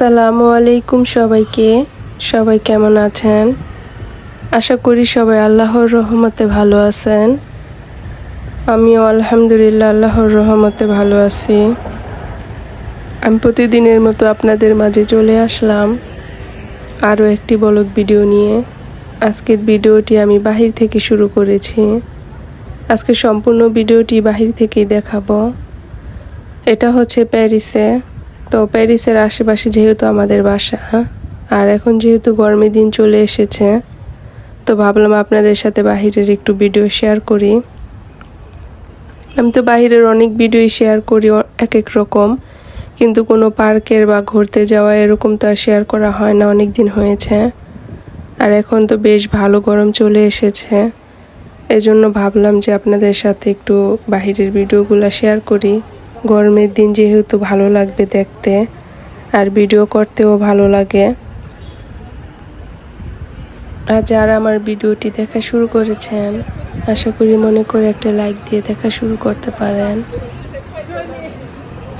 আসসালামু আলাইকুম সবাইকে। সবাই কেমন আছেন? আশা করি সবাই আল্লাহর রহমতে ভালো আছেন। আমিও আলহামদুলিল্লাহ আল্লাহর রহমতে ভালো আছি। আমি প্রতিদিনের মতো আপনাদের মাঝে চলে আসলাম আরও একটি বলক ভিডিও নিয়ে। আজকের ভিডিওটি আমি বাহির থেকে শুরু করেছি। আজকে সম্পূর্ণ ভিডিওটি বাহির থেকেই দেখাবো। এটা হচ্ছে প্যারিসে তো প্যারিসের আশেপাশে যেহেতু আমাদের বাসা আর এখন যেহেতু গরমের দিন চলে এসেছে, তো ভাবলাম আপনাদের সাথে বাহিরের একটু ভিডিও শেয়ার করি। আমি তো বাহিরের অনেক ভিডিও শেয়ার করি এক এক রকম। কিন্তু কোনো পার্কের বা ঘুরতে যাওয়া এরকম তো আর শেয়ার করা হয় না অনেক দিন হয়েছে। আর এখন তো বেশ ভালো গরম চলে এসেছে। এজন্য ভাবলাম যে আপনাদের সাথে একটু বাহিরের ভিডিওগুলো শেয়ার করি। গরমের দিন যেহেতু ভালো লাগবে দেখতে, আর ভিডিও করতেও ভালো লাগে। আর যারা আমার ভিডিওটি দেখা শুরু করেছেন। আশা করি মনে করে একটা লাইক দিয়ে দেখা শুরু করতে পারেন।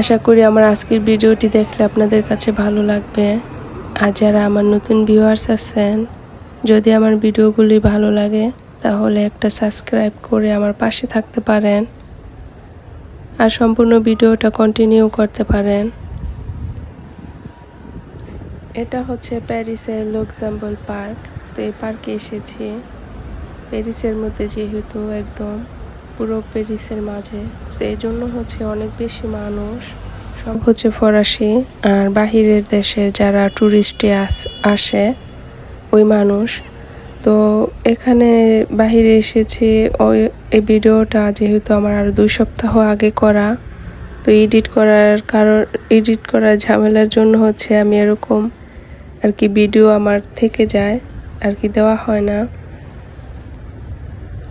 আশা করি আমার আজকের ভিডিওটি দেখলে আপনাদের কাছে ভালো লাগবে। আর যারা আমার নতুন ভিউয়ার্স আছেন, যদি আমার ভিডিওগুলি ভালো লাগে, তাহলে একটা সাবস্ক্রাইব করে আমার পাশে থাকতে পারেন। আর সম্পূর্ণ ভিডিওটা কন্টিনিউ করতে পারেন। এটা হচ্ছে প্যারিসের লোকজাম্বল পার্ক। তো এই পার্কে এসেছি। প্যারিসের মধ্যে যেহেতু একদম পুরো প্যারিসের মাঝে, তো এই জন্য হচ্ছে অনেক বেশি মানুষ। সব হচ্ছে ফরাসি। আর বাহিরের দেশে যারা ট্যুরিস্টে আস- আসে, ওই মানুষ তো এখানে বাহিরে এসেছি। ওই, এই ভিডিওটা যেহেতু আমার আরও দুই সপ্তাহ আগে করা, তো এডিট করার কারণ, এডিট করার ঝামেলার জন্য হচ্ছে আমি এরকম আর কি ভিডিও আমার থেকে যায়, আর কি দেওয়া হয় না।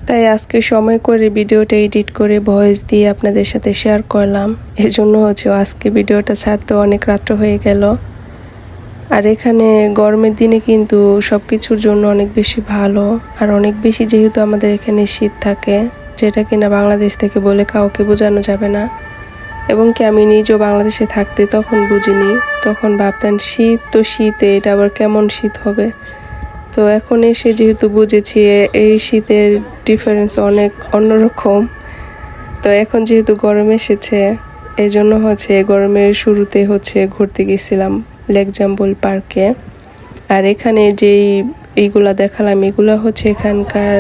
তাই আজকে সময় করে ভিডিওটা এডিট করে ভয়েস দিয়ে আপনাদের সাথে শেয়ার করলাম। এজন্য হচ্ছে আজকে ভিডিওটা ছাড়তে অনেক রাত্র হয়ে গেল। আর এখানে গরমের দিনে কিন্তু সব কিছুর জন্য অনেক বেশি ভালো। আর অনেক বেশি যেহেতু আমাদের এখানে শীত থাকে, যেটা কিনা বাংলাদেশ থেকে বলে কাউকে বোঝানো যাবে না। এবং কি আমি নিজেও বাংলাদেশে থাকতে তখন বুঝিনি, তখন ভাবতেন শীত তো শীতে, এটা আবার কেমন শীত হবে? তো এখন এসে যেহেতু বুঝেছি এই শীতের ডিফারেন্স অনেক অন্যরকম। তো এখন যেহেতু গরম এসেছে এই জন্য হচ্ছে গরমের শুরুতে হচ্ছে ঘুরতে গেছিলাম। লেক জাম্বল পার্কে আর এখানে যেই এইগুলা দেখালাম, এগুলা হচ্ছে এখানকার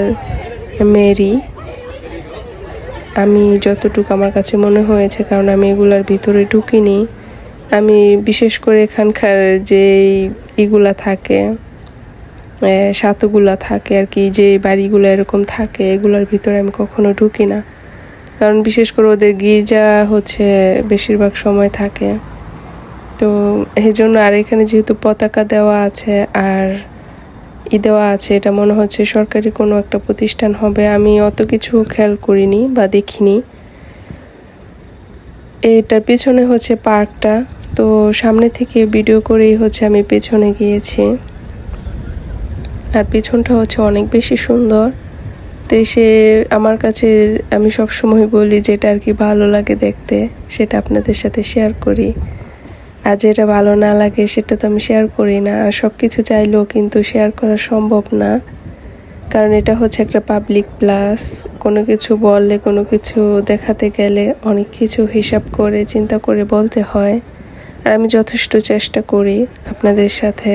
মেরি। আমি যতটুকু আমার কাছে মনে হয়েছে, কারণ আমি এগুলার ভিতরে ঢুকিনি। আমি বিশেষ করে এখানকার যে ইগুলা থাকে সাতুগুলা থাকে আর কি, যে বাড়িগুলো এরকম থাকে, এগুলোর ভিতরে আমি কখনো ঢুকি না। কারণ বিশেষ করে ওদের গির্জা হচ্ছে বেশিরভাগ সময় থাকে। তো এই জন্য আর এখানে যেহেতু পতাকা দেওয়া আছে আর ই দেওয়া আছে, এটা মনে হচ্ছে সরকারি কোনো একটা প্রতিষ্ঠান হবে। আমি অত কিছু খেয়াল করিনি বা দেখিনি। এটার পেছনে হচ্ছে পার্কটা। তো সামনে থেকে ভিডিও করেই হচ্ছে আমি পেছনে গিয়েছি। আর পিছনটা হচ্ছে অনেক বেশি সুন্দর। তো সে আমার কাছে আমি সব সময় বলি যেটা আর কি ভালো লাগে দেখতে, সেটা আপনাদের সাথে শেয়ার করি। আর যেটা ভালো না লাগে সেটা তো আমি শেয়ার করি না। আর সব কিছু চাইলেও কিন্তু শেয়ার করা সম্ভব না। কারণ এটা হচ্ছে একটা পাবলিক প্লাস কোনো কিছু বললে, কোনো কিছু দেখাতে গেলে অনেক কিছু হিসাব করে, চিন্তা করে বলতে হয়। আর আমি যথেষ্ট চেষ্টা করি আপনাদের সাথে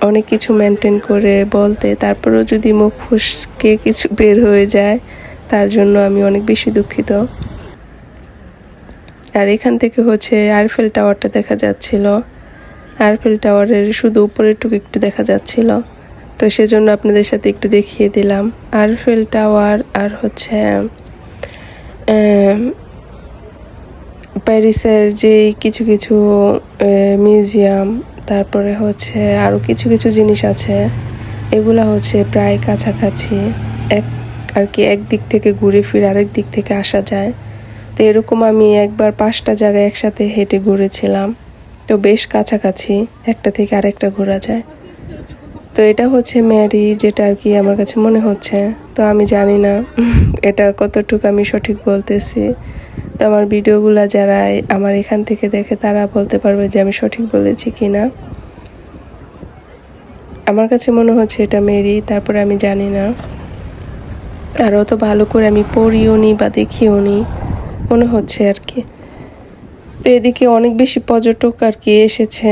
অনেক কিছু মেনটেন করে বলতে। তারপরেও যদি মুখ ফুসকে কিছু বের হয়ে যায়, তার জন্য আমি অনেক বেশি দুঃখিত। আর এখান থেকে হচ্ছে আরফেল টাওয়ারটা দেখা যাচ্ছিল। আরফেল টাওয়ারের শুধু উপরের টুকু একটু দেখা যাচ্ছিল। তো সেজন্য আপনাদের সাথে একটু দেখিয়ে দিলাম। আরফেল টাওয়ার আর হচ্ছে প্যারিসের যে কিছু কিছু মিউজিয়াম, তারপরে হচ্ছে আরও কিছু কিছু জিনিস আছে। এগুলা হচ্ছে প্রায় কাছাকাছি, এক, আর কি একদিক থেকে ঘুরে ফিরে আরেক দিক থেকে আসা যায়। তো এরকম আমি একবার পাঁচটা জায়গায় একসাথে হেঁটে ঘুরেছিলাম। তো বেশ কাছাকাছি একটা থেকে আরেকটা ঘোরা যায়। তো এটা হচ্ছে ম্যারি, যেটা আর কি আমার কাছে মনে হচ্ছে। তো আমি জানি না এটা কতটুকু আমি সঠিক বলতেছি। তো আমার ভিডিওগুলো যারা আমার এখান থেকে দেখে তারা বলতে পারবে যে আমি সঠিক বলেছি কি না আমার কাছে মনে হচ্ছে এটা মেরি তারপরে আমি জানি না। আর অত ভালো করে আমি পড়িও নি বা দেখিও নি মনে হচ্ছে আর কি। তো এদিকে অনেক বেশি পর্যটক আর কি এসেছে।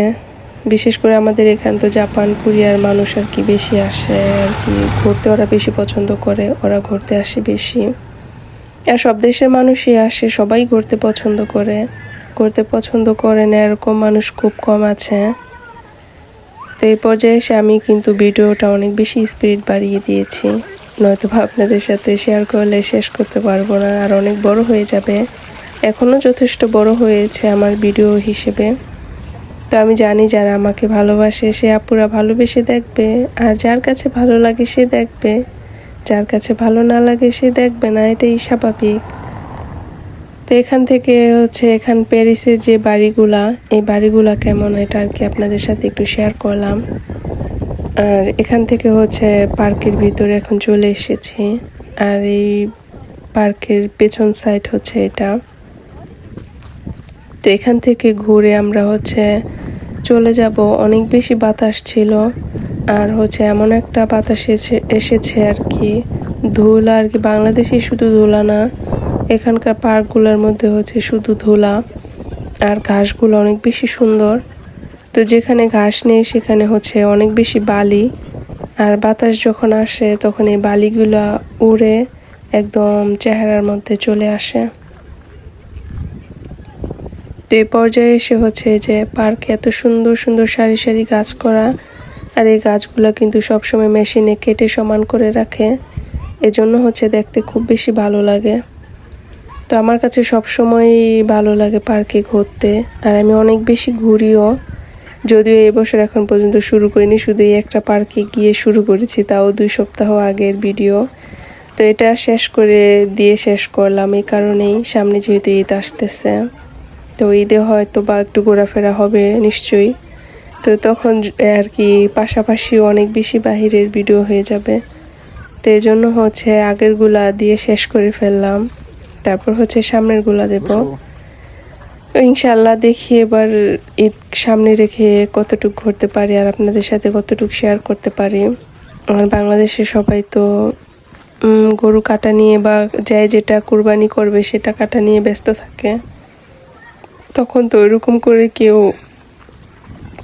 বিশেষ করে আমাদের এখান তো জাপান, কোরিয়ার মানুষ আর কি বেশি আসে আর কি। ঘুরতে ওরা বেশি পছন্দ করে, ওরা ঘুরতে আসে বেশি। আর সব দেশের মানুষই আসে, সবাই ঘুরতে পছন্দ করে। ঘুরতে পছন্দ করে না, এরকম মানুষ খুব কম আছে। তো এই পর্যায়ে এসে আমি কিন্তু ভিডিওটা অনেক বেশি স্পিড বাড়িয়ে দিয়েছি। নয়তো আপনাদের সাথে শেয়ার করলে শেষ করতে পারব না। আর অনেক বড় হয়ে যাবে। এখনও যথেষ্ট বড় হয়েছে আমার ভিডিও হিসেবে। তো আমি জানি যারা আমাকে ভালোবাসে, সে আপুরা ভালোবেসে দেখবে। আর যার কাছে ভালো লাগে, সে দেখবে। যার কাছে ভালো না লাগে, সে দেখবে না। এটাই স্বাভাবিক। তো এখান থেকে হচ্ছে এখান প্যারিসের যে বাড়িগুলা, এই বাড়িগুলা কেমন, এটা আর কি আপনাদের সাথে একটু শেয়ার করলাম। আর এখান থেকে হচ্ছে পার্কের ভিতরে এখন চলে এসেছি। আর এই পার্কের পেছন সাইড হচ্ছে এটা। তো এখান থেকে ঘুরে আমরা হচ্ছে চলে যাব। অনেক বেশি বাতাস ছিল। আর হচ্ছে এমন একটা বাতাস এসে, এসেছে আর কি। ধুলা আর কি বাংলাদেশে শুধু ধুলা না, এখানকার পার্কগুলোর মধ্যে হচ্ছে শুধু ধুলা। আর ঘাসগুলো অনেক বেশি সুন্দর। তো যেখানে ঘাস নেই, সেখানে হচ্ছে অনেক বেশি বালি। আর বাতাস যখন আসে, তখন এই বালিগুলো উড়ে একদম চেহারার মধ্যে চলে আসে। তো এই পর্যায়ে এসে হচ্ছে যে পার্কে এত সুন্দর সুন্দর সারি সারি গাছ করা। আর এই গাছগুলো কিন্তু সবসময় মেশিনে কেটে সমান করে রাখে। এজন্য হচ্ছে দেখতে খুব বেশি ভালো লাগে। তো আমার কাছে সবসময়ই ভালো লাগে পার্কে ঘুরতে। আর আমি অনেক বেশি ঘুরিও। যদিও এই বছর এখন পর্যন্ত শুরু করিনি শুধু এই একটা পার্কে গিয়ে শুরু করেছি, তাও দুই সপ্তাহ আগের ভিডিও। তো এটা শেষ করে দিয়ে শেষ করলাম, এই কারণেই সামনে যেহেতু ঈদ আসতেছে। তো ঈদে হয়তো বা একটু ঘোরাফেরা হবে, নিশ্চয়ই। তো তখন আর কি পাশাপাশি অনেক বেশি বাহিরের ভিডিও হয়ে যাবে। তো এই জন্য হচ্ছে আগেরগুলা দিয়ে শেষ করে ফেললাম। তারপর হচ্ছে সামনেরগুলা দেব। ইনশাল্লাহ দেখি এবার ঈদ সামনে রেখে কতটুক ঘুরতে পারি আর আপনাদের সাথে কতটুক শেয়ার করতে পারি। আর বাংলাদেশে সবাই তো গরু কাটা নিয়ে বা যায় যেটা কুরবানি করবে সেটা কাটা নিয়ে ব্যস্ত থাকে। তখন তো ওইরকম করে কেউ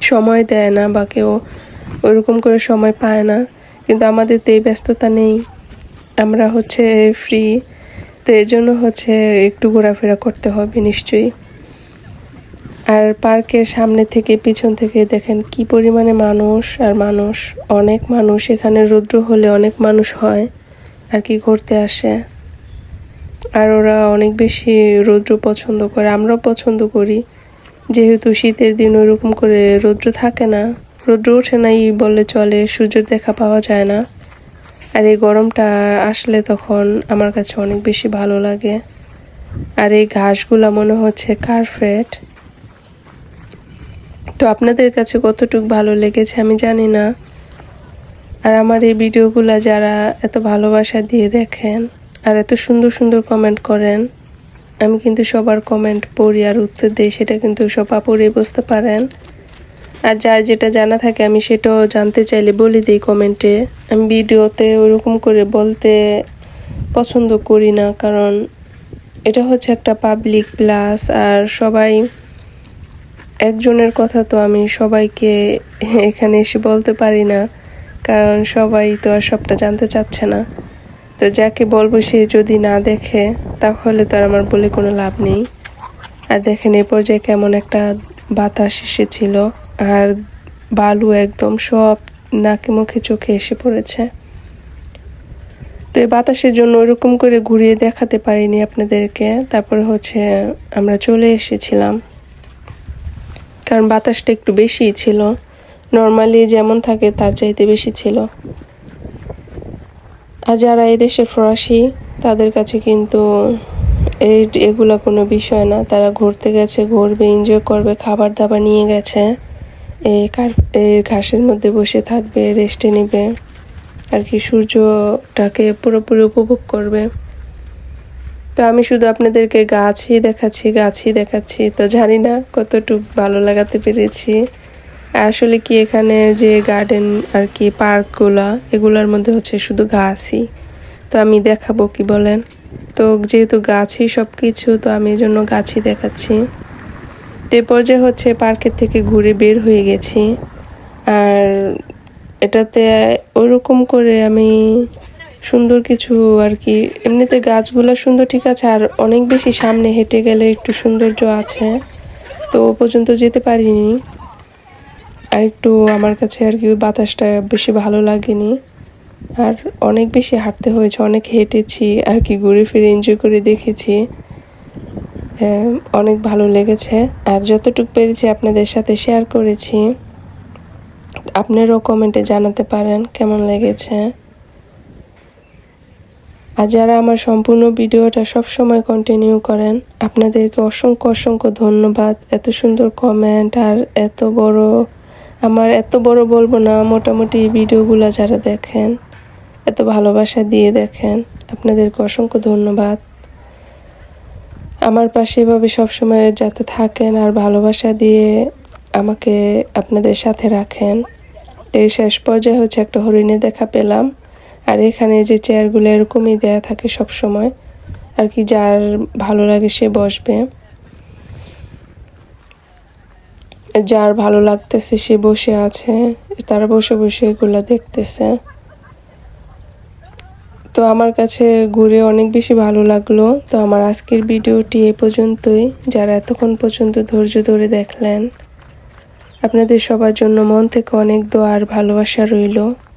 সময় দেয় না বা কেউ ওইরকম করে সময় পায় না। কিন্তু আমাদের তো এই ব্যস্ততা নেই। আমরা হচ্ছে ফ্রি তো এই জন্য হচ্ছে একটু ঘোরাফেরা করতে হবে নিশ্চয়ই। আর পার্কের সামনে থেকে পিছন থেকে দেখেন কি পরিমাণে মানুষ আর মানুষ, অনেক মানুষ। এখানে রৌদ্র হলে অনেক মানুষ হয় আর কি ঘুরতে আসে। আর ওরা অনেক বেশি রৌদ্র পছন্দ করে, আমরাও পছন্দ করি। যেহেতু শীতের দিন ওইরকম করে রৌদ্র থাকে না, রৌদ্র ওঠে নাই বলে চলে, সূর্যের দেখা পাওয়া যায় না। আর এই গরমটা আসলে তখন আমার কাছে অনেক বেশি ভালো লাগে। আর এই ঘাসগুলো মনে হচ্ছে কার্পেট তো আপনাদের কাছে কতটুকু ভালো লেগেছে আমি জানি না। আর আমার এই ভিডিওগুলো যারা এত ভালোবাসা দিয়ে দেখেন আর এত সুন্দর সুন্দর কমেন্ট করেন, আমি কিন্তু সবার কমেন্ট পড়ি আর উত্তর দিই, সেটা কিন্তু সব পড়ে বুঝতে পারেন। আর যার যেটা জানা থাকে আমি সেটাও জানতে চাইলে বলে দিই কমেন্টে আমি ভিডিওতে ওরকম করে বলতে পছন্দ করি না, কারণ এটা হচ্ছে একটা পাবলিক প্লাস আর সবাই একজনের কথা তো আমি সবাইকে এখানে এসে বলতে পারি না, কারণ সবাই তো আর সবটা জানতে চাচ্ছে না। তো যাকে বলব সে যদি না দেখে, তাহলে তো আর আমার বলে কোনো লাভ নেই। আর দেখেন, এ পর্যায়ে কেমন একটা বাতাস এসেছিল, আর বালু একদম সব নাকে মুখে চোখে এসে পড়েছে। তো এই বাতাসের জন্য ওরকম করে ঘুরিয়ে দেখাতে পারিনি আপনাদেরকে। তারপরে হচ্ছে আমরা চলে এসেছিলাম। কারণ বাতাসটা একটু বেশিই ছিল। নর্মালি যেমন থাকে, তার চাইতে বেশি ছিল। আর যারা এই দেশের ফরাসি, তাদের কাছে কিন্তু এই, এগুলো কোনো বিষয় না। তারা ঘুরতে গেছে, ঘুরবে এনজয় করবে খাবার দাবার নিয়ে গেছে। এই কার এই ঘাসের মধ্যে বসে থাকবে রেস্টে নেবে। আর কি সূর্যটাকে পুরোপুরি উপভোগ করবে। তো আমি শুধু আপনাদেরকে গাছই দেখাচ্ছি গাছই দেখাচ্ছি। তো জানি না কতটুকু ভালো লাগাতে পেরেছি। আসলে কি এখানে যে গার্ডেন আর কি পার্কগুলা এগুলোর মধ্যে হচ্ছে শুধু গাছই। তো আমি দেখাবো কি বলেন? তো যেহেতু গাছই সব কিছু তো আমি এই জন্য গাছই দেখাচ্ছি। তো পর্যায়ে হচ্ছে পার্কের থেকে ঘুরে বের হয়ে গেছি। আর এটাতে ওরকম করে আমি সুন্দর কিছু আর কি। এমনিতে গাছগুলো সুন্দর ঠিক আছে আর অনেক বেশি সামনে হেঁটে গেলে একটু সৌন্দর্য আছে। তো ও পর্যন্ত যেতে পারিনি। আর একটু আমার কাছে আর কি বাতাসটা বেশি ভালো লাগেনি। আর অনেক বেশি হাঁটতে হয়েছে অনেক হেঁটেছি আর কি ঘুরে ফিরে এনজয় করে দেখেছি। হ্যাঁ, অনেক ভালো লেগেছে। আর যতটুকু পেরেছি আপনাদের সাথে শেয়ার করেছি। আপনারাও কমেন্টে জানাতে পারেন কেমন লেগেছে। আর যারা আমার সম্পূর্ণ ভিডিওটা সব সময় কন্টিনিউ করেন, আপনাদেরকে অসংখ্য অসংখ্য ধন্যবাদ। এত সুন্দর কমেন্ট আর এত বড়, আমার এত বড় বলব না, মোটামুটি ভিডিওগুলো যারা দেখেন, এত ভালোবাসা দিয়ে দেখেন, আপনাদেরকে অসংখ্য ধন্যবাদ। আমার পাশে এভাবে সবসময় যাতে থাকেন আর ভালোবাসা দিয়ে আমাকে আপনাদের সাথে রাখেন। এই শেষ পর্যায়ে হচ্ছে একটা হরিণে দেখা পেলাম। আর এখানে যে চেয়ারগুলো এরকমই দেয়া থাকে সব সময় আর কি যার ভালো লাগে সে বসবে। যার ভালো লাগতেছে সে বসে আছে, তারা বসে বসে এগুলো দেখতেছে। তো আমার কাছে ঘুরে অনেক বেশি ভালো লাগল। তো আমার আজকের ভিডিওটি এ পর্যন্তই। যারা এতক্ষণ পর্যন্ত ধৈর্য ধরে দেখলেন, আপনাদের সবার জন্য মন থেকে অনেক দোয়া আর ভালোবাসা রইল।